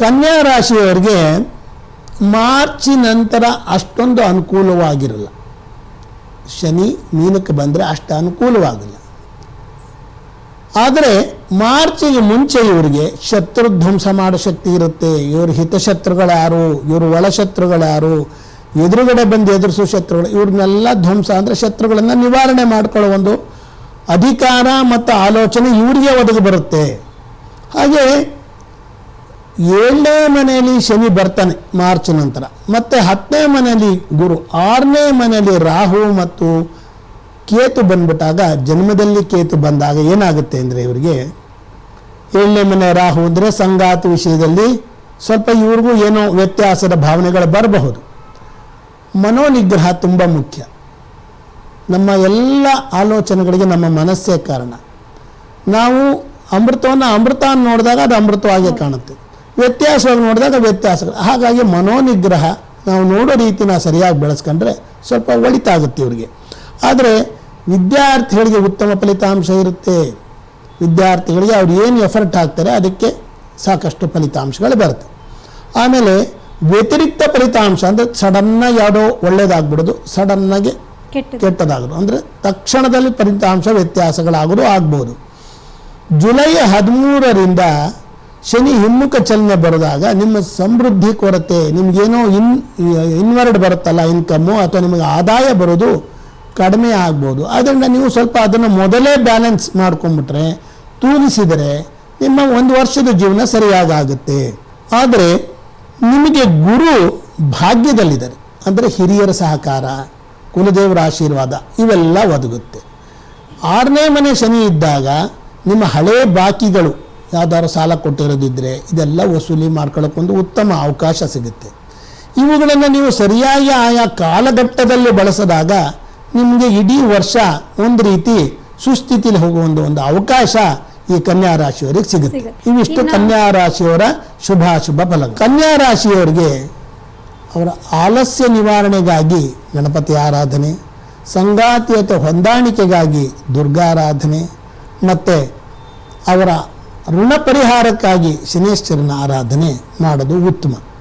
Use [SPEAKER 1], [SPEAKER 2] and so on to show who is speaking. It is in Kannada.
[SPEAKER 1] ಕನ್ಯಾ ರಾಶಿಯವರಿಗೆ ಮಾರ್ಚ್ ನಂತರ ಅಷ್ಟೊಂದು ಅನುಕೂಲವಾಗಿರಲ್ಲ. ಶನಿ ಮೀನಕ್ಕೆ ಬಂದರೆ ಅಷ್ಟು ಅನುಕೂಲವಾಗಿಲ್ಲ. ಆದರೆ ಮಾರ್ಚಿಗೆ ಮುಂಚೆ ಇವರಿಗೆ ಶತ್ರು ಧ್ವಂಸ ಮಾಡೋ ಶಕ್ತಿ ಇರುತ್ತೆ. ಇವರು ಹಿತಶತ್ರುಗಳ್ಯಾರು ಇವರು ಒಳಶತ್ರುಗಳ್ಯಾರು ಎದುರುಗಡೆ ಬಂದು ಎದುರಿಸೋ ಶತ್ರುಗಳು, ಇವ್ರನ್ನೆಲ್ಲ ಧ್ವಂಸ ಅಂದರೆ ಶತ್ರುಗಳನ್ನು ನಿವಾರಣೆ ಮಾಡಿಕೊಳ್ಳೋ ಒಂದು ಅಧಿಕಾರ ಮತ್ತು ಆಲೋಚನೆ ಇವರಿಗೆ ಒದಗಿ ಬರುತ್ತೆ. ಹಾಗೆ ಏಳನೇ ಮನೆಯಲ್ಲಿ ಶನಿ ಬರ್ತಾನೆ ಮಾರ್ಚ್ ನಂತರ. ಮತ್ತು ಹತ್ತನೇ ಮನೆಯಲ್ಲಿ ಗುರು, ಆರನೇ ಮನೆಯಲ್ಲಿ ರಾಹು ಮತ್ತು ಕೇತು ಬಂದ್ಬಿಟ್ಟಾಗ, ಜನ್ಮದಲ್ಲಿ ಕೇತು ಬಂದಾಗ ಏನಾಗುತ್ತೆ ಅಂದರೆ ಇವರಿಗೆ, ಏಳನೇ ಮನೆ ರಾಹು ಅಂದರೆ ಸಂಗಾತ ವಿಷಯದಲ್ಲಿ ಸ್ವಲ್ಪ ಇವ್ರಿಗೂ ಏನೋ ವ್ಯತ್ಯಾಸದ ಭಾವನೆಗಳು ಬರಬಹುದು. ಮನೋನಿಗ್ರಹ ತುಂಬ ಮುಖ್ಯ. ನಮ್ಮ ಎಲ್ಲ ಆಲೋಚನೆಗಳಿಗೆ ನಮ್ಮ ಮನಸ್ಸೇ ಕಾರಣ. ನಾವು ಅಮೃತವನ್ನು ಅಮೃತ ನೋಡಿದಾಗ ಅದು ಅಮೃತವಾಗೇ ಕಾಣುತ್ತೆ. ವ್ಯತ್ಯಾಸವಾಗಿ ನೋಡಿದಾಗ ವ್ಯತ್ಯಾಸಗಳು. ಹಾಗಾಗಿ ಮನೋನಿಗ್ರಹ ನಾವು ನೋಡೋ ರೀತಿನ ಸರಿಯಾಗಿ ಬೆಳೆಸ್ಕೊಂಡ್ರೆ ಸ್ವಲ್ಪ ಒಳಿತಾಗುತ್ತೆ ಇವರಿಗೆ. ಆದರೆ ವಿದ್ಯಾರ್ಥಿಗಳಿಗೆ ಉತ್ತಮ ಫಲಿತಾಂಶ ಇರುತ್ತೆ. ವಿದ್ಯಾರ್ಥಿಗಳಿಗೆ ಅವ್ರು ಏನು ಎಫರ್ಟ್ ಹಾಕ್ತಾರೆ ಅದಕ್ಕೆ ಸಾಕಷ್ಟು ಫಲಿತಾಂಶಗಳು ಬರುತ್ತೆ. ಆಮೇಲೆ ವ್ಯತಿರಿಕ್ತ ಫಲಿತಾಂಶ ಅಂದರೆ ಸಡನ್ನಾಗಿ ಯಾವುದೋ ಒಳ್ಳೇದಾಗ್ಬಿಡೋದು ಸಡನ್ನಾಗಿ
[SPEAKER 2] ಕೆಟ್ಟ
[SPEAKER 1] ಕೆಟ್ಟದಾಗೋದು ಅಂದರೆ ತಕ್ಷಣದಲ್ಲಿ ಫಲಿತಾಂಶ ವ್ಯತ್ಯಾಸಗಳಾಗೋದು ಆಗ್ಬೋದು. ಜುಲೈ ಹದಿಮೂರರಿಂದ ಶನಿ ಹಿಮ್ಮುಖ ಚಲನೆ ಬರೆದಾಗ ನಿಮ್ಮ ಸಮೃದ್ಧಿ ಕೊರತೆ, ನಿಮಗೇನೋ ಇನ್ ಇನ್ವರ್ಡ್ ಬರುತ್ತಲ್ಲ ಇನ್ಕಮ್ಮು ಅಥವಾ ನಿಮಗೆ ಆದಾಯ ಬರೋದು ಕಡಿಮೆ ಆಗ್ಬೋದು. ಆದ್ದರಿಂದ ನೀವು ಸ್ವಲ್ಪ ಅದನ್ನು ಮೊದಲೇ ಬ್ಯಾಲೆನ್ಸ್ ಮಾಡ್ಕೊಂಬಿಟ್ರೆ ತೂರಿಸಿದರೆ ನಿಮ್ಮ ಒಂದು ವರ್ಷದ ಜೀವನ ಸರಿಯಾಗುತ್ತೆ ಆದರೆ ನಿಮಗೆ ಗುರು ಭಾಗ್ಯದಲ್ಲಿದ್ದಾರೆ. ಅಂದರೆ ಹಿರಿಯರ ಸಹಕಾರ, ಕುಲದೇವರ ಆಶೀರ್ವಾದ, ಇವೆಲ್ಲ ಒದಗುತ್ತೆ. ಆರನೇ ಮನೆ ಶನಿ ಇದ್ದಾಗ ನಿಮ್ಮ ಹಳೇ ಬಾಕಿಗಳು ಯಾವ್ದಾದ್ರು ಸಾಲ ಕೊಟ್ಟಿರೋದಿದ್ದರೆ ಇದೆಲ್ಲ ವಸೂಲಿ ಮಾಡ್ಕೊಳ್ಳೋಕ್ಕೊಂದು ಉತ್ತಮ ಅವಕಾಶ ಸಿಗುತ್ತೆ. ಇವುಗಳನ್ನು ನೀವು ಸರಿಯಾಗಿ ಆಯಾ ಕಾಲಘಟ್ಟದಲ್ಲಿ ಬಳಸಿದಾಗ ನಿಮಗೆ ಇಡೀ ವರ್ಷ ಒಂದು ರೀತಿ ಸುಸ್ಥಿತಿಲಿ ಹೋಗುವ ಒಂದು ಒಂದು ಅವಕಾಶ ಈ ಕನ್ಯಾ ರಾಶಿಯವರಿಗೆ ಸಿಗುತ್ತೆ. ಇವಿಷ್ಟು ಕನ್ಯಾ ರಾಶಿಯವರ ಶುಭಾಶುಭ ಫಲ. ಕನ್ಯಾ ರಾಶಿಯವರಿಗೆ ಅವರ ಆಲಸ್ಯ ನಿವಾರಣೆಗಾಗಿ ಗಣಪತಿ ಆರಾಧನೆ ಸಂಗಾತಿ ಅಥವಾ ಹೊಂದಾಣಿಕೆಗಾಗಿ ದುರ್ಗಾರಾಧನೆ ಮತ್ತು ಅವರ ಋಣ ಪರಿಹಾರಕ್ಕಾಗಿ ಶನೇಶ್ವರನ ಆರಾಧನೆ ಮಾಡೋದು ಉತ್ತಮ.